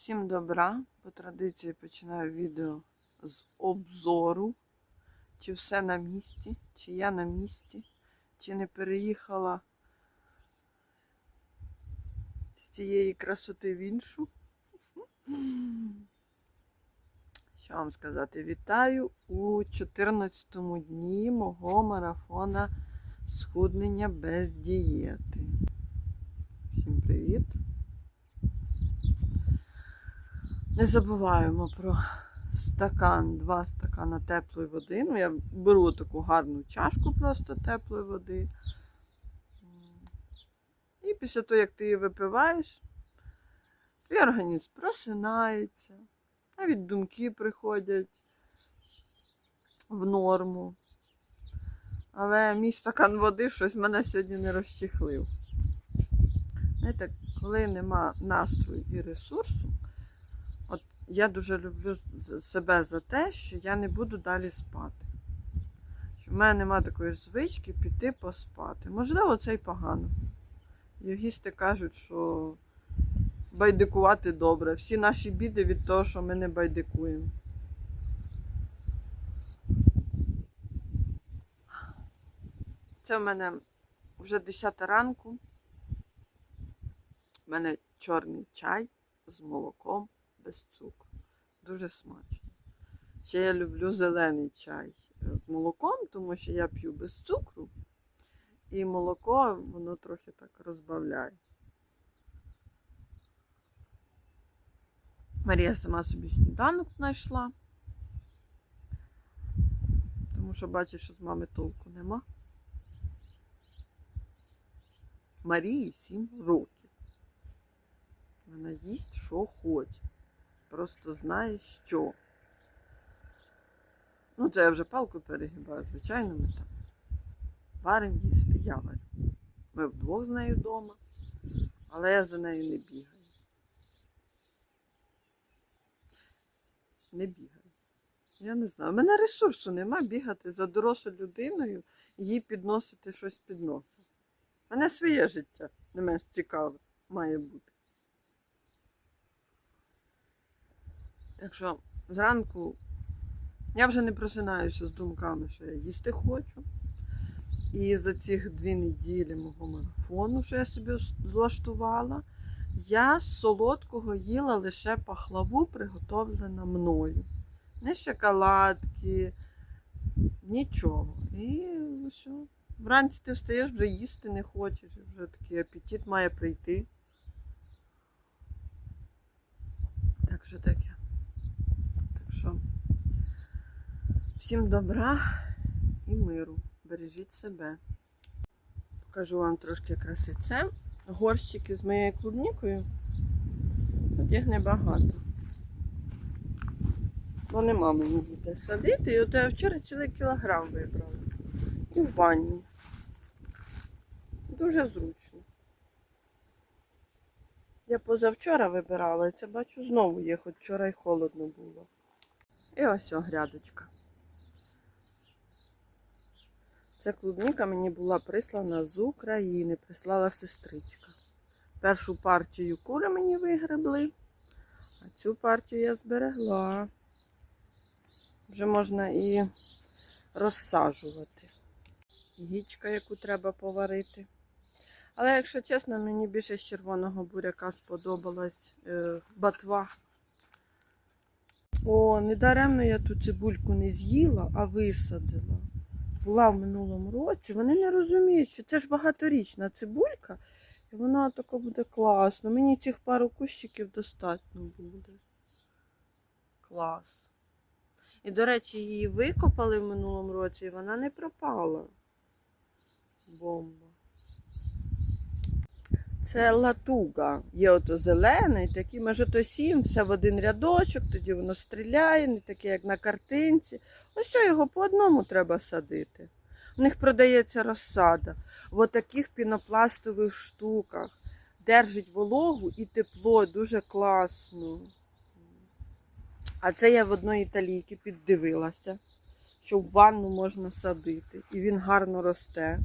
Всім добра. По традиції починаю відео з обзору. Чи все на місці, чи я на місці, чи не переїхала з цієї красоти в іншу. Що вам сказати? Вітаю у 14-му дні мого марафона схуднення без дієти. Всім привіт! Не забуваємо про стакан, два стакана теплої води. Ну, я беру таку гарну чашку просто теплої води. І після того, як ти її випиваєш, твій організм просинається, навіть думки приходять в норму. Але мій стакан води щось мене сьогодні не розчехлив. Знаєте, коли нема настрою і ресурсу, я дуже люблю себе за те, що я не буду далі спати. В мене нема такої звички піти поспати. Можливо, це й погано. Йогісти кажуть, що байдикувати добре. Всі наші біди від того, що ми не байдикуємо. Це в мене вже 10 ранку. У мене чорний чай з молоком без цукру. Дуже смачно. Ще я люблю зелений чай з молоком, тому що я п'ю без цукру. І молоко воно трохи так розбавляє. Марія сама собі сніданок знайшла. Тому що бачиш, що з мами толку нема. Марії 7 років. Вона їсть, що хоче. Просто знає, що. Ну, це я вже палку перегибаю, звичайно, ми там варимо їсти, я варю. Ми вдвох з нею вдома, але я за нею не бігаю. Не бігаю. Я не знаю. У мене ресурсу нема бігати за дорослою людиною і їй підносити щось під носом. Мене своє життя не менш цікаве має бути. Так що зранку я вже не просинаюся з думками, що я їсти хочу. І за цих дві неділі мого марафону, що я собі влаштувала, я з солодкого їла лише пахлаву, приготовлена мною. Не шоколадки, нічого. І все. Вранці ти встаєш, вже їсти не хочеш, вже такий апетит має прийти. Так що таке. Що всім добра і миру. Бережіть себе. Покажу вам трошки краси. Це горщики з моєю клубнікою. Тут їх небагато. Бо нема мені де садити. І от я вчора цілий кілограм вибрала. І в ванні. Дуже зручно. Я позавчора вибирала, і це бачу знову є, хоч вчора й холодно було. І ось о, грядочка. Ця клубніка мені була прислана з України, прислала сестричка. Першу партію кури мені вигребли, а цю партію я зберегла. Вже можна і розсаджувати. Гічка, яку треба поварити. Але, якщо чесно, мені більше з червоного буряка сподобалась е, батва. О, недаремно я ту цибульку не з'їла, а висадила. Була в минулому році. Вони не розуміють, що це ж багаторічна цибулька, і вона така буде класно. Мені цих пару кущиків достатньо буде. Клас. І, до речі, її викопали в минулому році, і вона не пропала. Бомба. Це латуга. Є ото зелений, такий, може, то сім, все в один рядочок, тоді воно стріляє, не таке, як на картинці. Ось його по одному треба садити. У них продається розсада. В таких пінопластових штуках. Держить вологу і тепло, дуже класно. А це я в одної італійки піддивилася, що в ванну можна садити. І він гарно росте.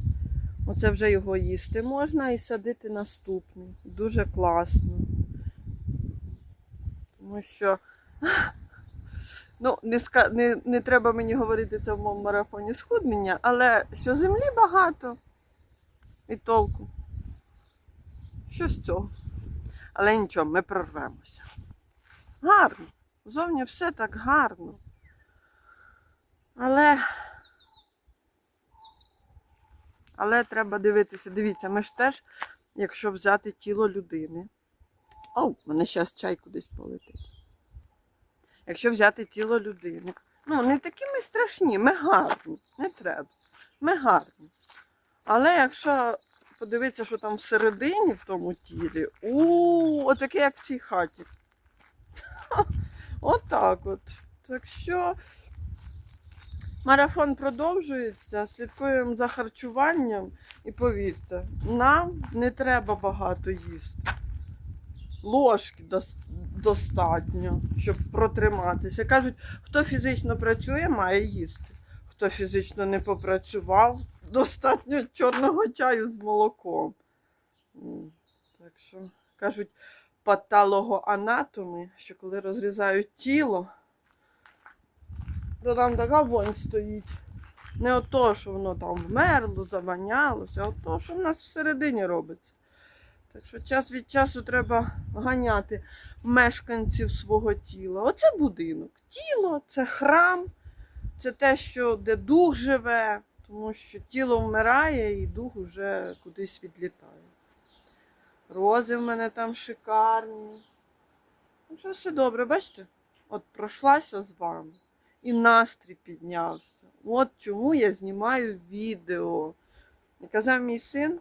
Оце вже його їсти можна і садити наступний. Дуже класно. Тому що ну, не, не, не треба мені говорити це в моєму марафоні схуднення, але що землі багато і толку. Що з цього? Але нічого, ми прорвемося. Гарно. Зовні все так гарно. Але. Але треба дивитися. Дивіться, ми ж теж, якщо взяти тіло людини. О, в мене зараз чай кудись полетить. Якщо взяти тіло людини. Ну, не такі ми страшні, ми гарні. Не треба. Ми гарні. Але якщо подивитися, що там всередині в тому тілі, у отаке, як в цій хаті. Отак от. Так що марафон продовжується, слідкуємо за харчуванням і повірте, нам не треба багато їсти. Ложки достатньо, щоб протриматися. Кажуть, хто фізично працює, має їсти. Хто фізично не попрацював, достатньо чорного чаю з молоком. Так що кажуть патологоанатоми, що коли розрізають тіло, то там така вонь стоїть. Не ото, що воно там вмерло, заванялося, а ото, що в нас всередині робиться. Так що час від часу треба ганяти мешканців свого тіла. Оце будинок. Тіло це храм, це те, що, де дух живе, тому що тіло вмирає і дух уже кудись відлітає. Рози в мене там шикарні. Ну що все добре, бачите? От пройшлася з вами і настрій піднявся. От чому я знімаю відео. Казав мій син,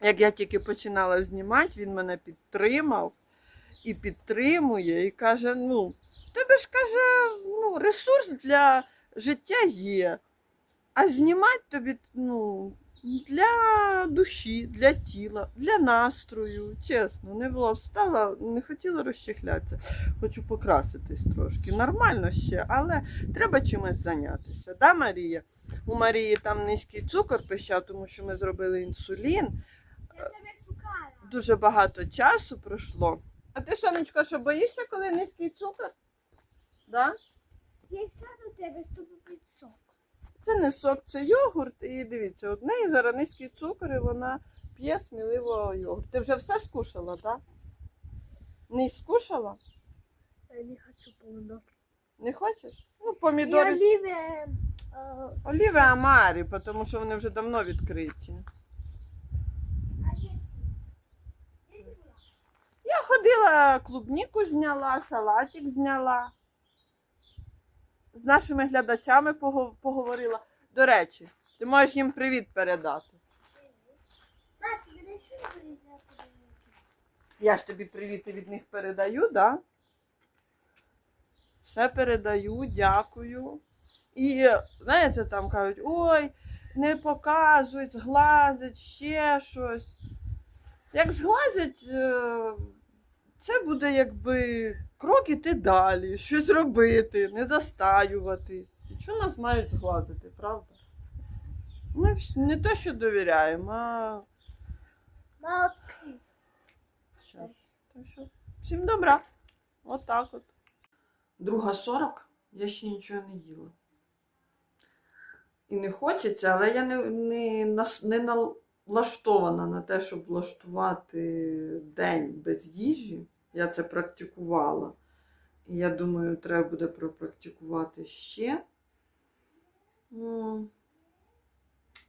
як я тільки починала знімати, він мене підтримав і підтримує, і каже: ну, тебе ж каже, ну, ресурс для життя є. А знімати тобі ну, для душі, для тіла, для настрою. Чесно, не була встала, не хотіла розчехлятися. Хочу покраситись трошки. Нормально ще, але треба чимось зайнятися. Да, Марія? У Марії там низький цукор пищав, тому що ми зробили інсулін. Я тебе шукала. Дуже багато часу пройшло. А ти, Сонечко, що боїшся, коли низький цукор? Да? Я сяду тебе, пити сок. Це не сок, це йогурт. І дивіться, от в неї зараз низький цукор, і вона п'є сміливо йогурт. Ти вже все скушала, так? Не скушала? Я не хочу помидор. Не хочеш? Ну, помідори. оливия. Оліве Амарі, тому що вони вже давно відкриті. Я ходила, клубніку зняла, салатик зняла. З нашими глядачами поговорила. До речі, ти можеш їм привіт передати. Я ж тобі привіти від них передаю, да? Все передаю, дякую. І знаєте, там кажуть, ой, не показують, зглазять, ще щось. Як зглазять, е, це буде якби крок іти далі, щось робити, не застаюватись. І що нас мають зглазити, правда? Ми не те, що довіряємо, а. Щас. Так що всім добра. От так от. Друга 40, я ще нічого не їла. І не хочеться, але я не, не, не налаштована на те, щоб влаштувати день без їжі. Я це практикувала. І я думаю, треба буде пропрактикувати ще.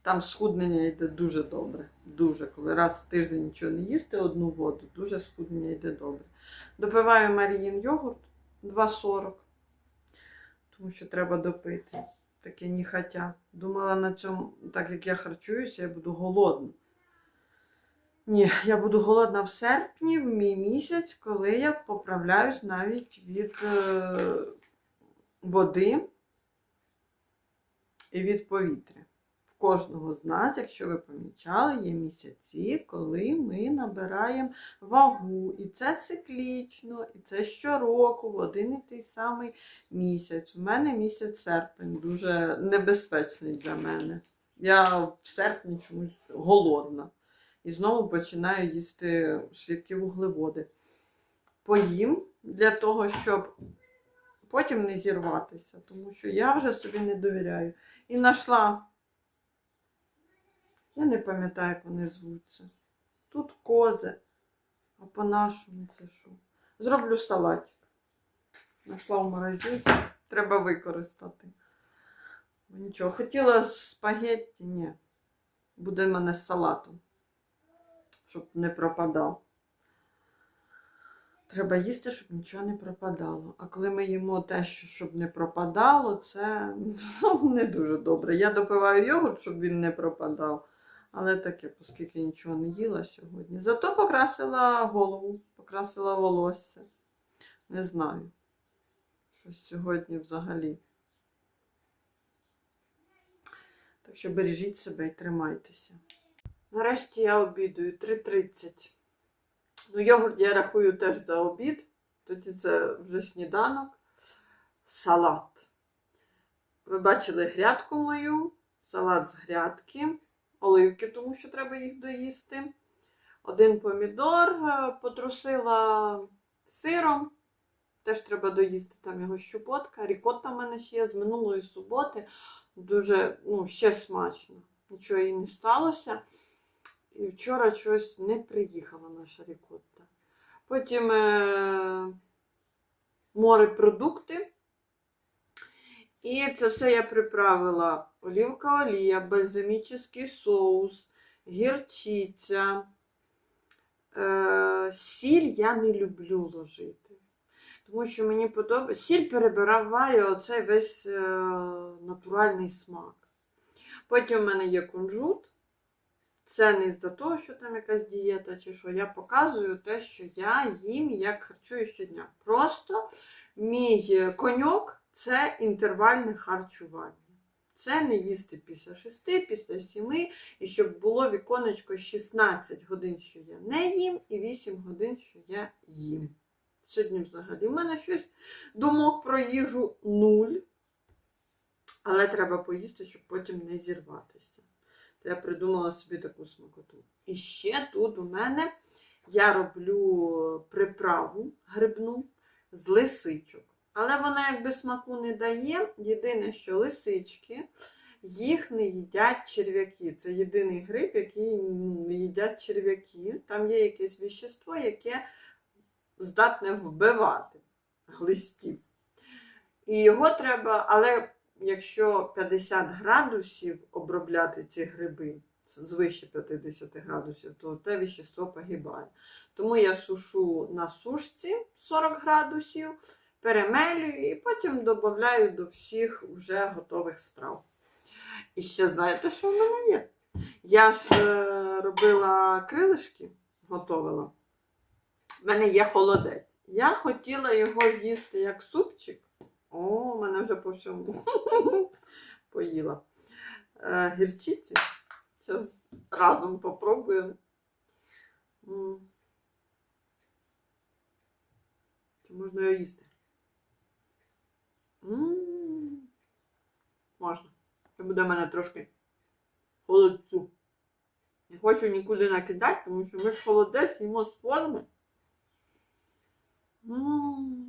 Там схуднення йде дуже добре. Дуже. Коли раз в тиждень нічого не їсти, одну воду, дуже схуднення йде добре. Допиваю Маріїн йогурт 2,40, тому що треба допити. Таке не хотя. Думала на цьому, так як я харчуюся, я буду голодна. Ні, я буду голодна в серпні, в мій місяць, коли я поправляюсь навіть від е, води і від повітря. В кожного з нас, якщо ви помічали, є місяці, коли ми набираємо вагу. І це циклічно, і це щороку, в один і той самий місяць. У мене місяць серпень дуже небезпечний для мене. Я в серпні чомусь голодна. І знову починаю їсти швидкі вуглеводи. поїм для того, щоб потім не зірватися. Тому що я вже собі не довіряю. І знайшла, я не пам'ятаю, як вони звуться. Тут кози, а по-нашому це що? Зроблю салатик. Знайшла в морозилці, треба використати. Нічого, хотіла спагетті, ні. Буде в мене з салатом, щоб не пропадав. Треба їсти, щоб нічого не пропадало. А коли ми їмо те, що щоб не пропадало, це ну, не дуже добре. Я допиваю йогурт, щоб він не пропадав. Але таке, оскільки нічого не їла сьогодні. Зато покрасила голову, покрасила волосся. Не знаю. Щось сьогодні взагалі. Так що бережіть себе і тримайтеся. Нарешті я обідаю 3.30. Ну, йогурт я рахую теж за обід. Тоді це вже сніданок. Салат. Ви бачили грядку мою, салат з грядки, оливки, тому що треба їх доїсти. Один помідор е, потрусила сиром. Теж треба доїсти там його щупотка. Рікотта в мене ще є з минулої суботи. Дуже ну, ще смачно. Нічого їй не сталося. І вчора щось не приїхала наша рікотта. Потім е- морепродукти. І це все я приправила олівка олія, бальзамічний соус, гірчиця. Е- сіль я не люблю ложити. Тому що мені подобається. Сіль перебирає оцей весь е- натуральний смак. Потім в мене є кунжут. Це не з-за того, що там якась дієта чи що. Я показую те, що я їм як харчую щодня. Просто мій коньок це інтервальне харчування. Це не їсти після 6, після 7, і щоб було віконечко 16 годин, що я не їм, і 8 годин, що я їм. Сьогодні взагалі в мене щось думок про їжу нуль. Але треба поїсти, щоб потім не зірватися. Я придумала собі таку смакоту. І ще тут у мене я роблю приправу грибну з лисичок. Але вона якби смаку не дає. Єдине, що лисички, їх не їдять черв'яки. Це єдиний гриб, який не їдять черв'яки. Там є якесь віщество, яке здатне вбивати листів. І його треба, але якщо 50 градусів обробляти ці гриби, звище 50 градусів, то те віщество погибає. Тому я сушу на сушці 40 градусів, перемелюю і потім додаю до всіх вже готових страв. І ще знаєте, що в мене є? Я ж е, робила крилишки, готувала. У мене є холодець. Я хотіла його з'їсти як супчик. О, мене вже по всьому поїла. Е, гірчиці. Зараз разом попробуємо. Чи можна його їсти? Можна. Це буде в мене трошки холодцю. Не хочу нікуди накидати, тому що ми ж холодець їмо з форми. М.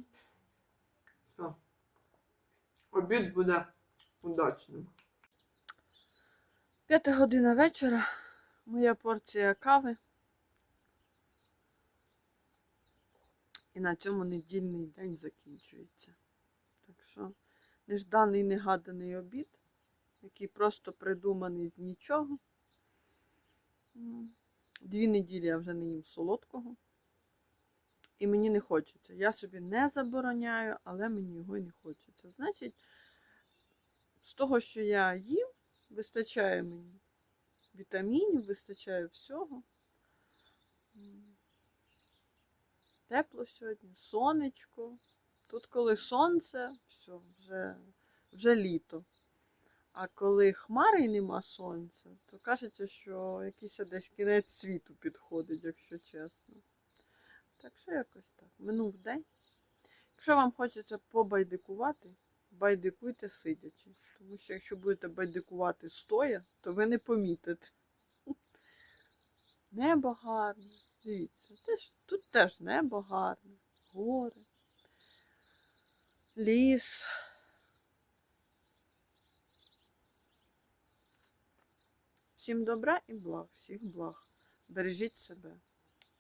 Обід буде удачним. П'ята година вечора. Моя порція кави. І на цьому недільний день закінчується. Так що нежданий негаданий обід, який просто придуманий з нічого. Дві неділі я вже не їм солодкого. І мені не хочеться. Я собі не забороняю, але мені його й не хочеться. Значить, з того, що я їм, вистачає мені вітамінів, вистачає всього. Тепло сьогодні, сонечко. Тут, коли сонце, все, вже, вже літо. А коли хмари і нема сонця, то кажеться, що якийсь десь кінець світу підходить, якщо чесно. Так що якось так. Минув день. Якщо вам хочеться побайдикувати, байдикуйте сидячи. Тому що якщо будете байдикувати стоя, то ви не помітите. Небо гарне. Дивіться, тут теж небо гарне. гори, ліс. Всім добра і благ, всіх благ. Бережіть себе.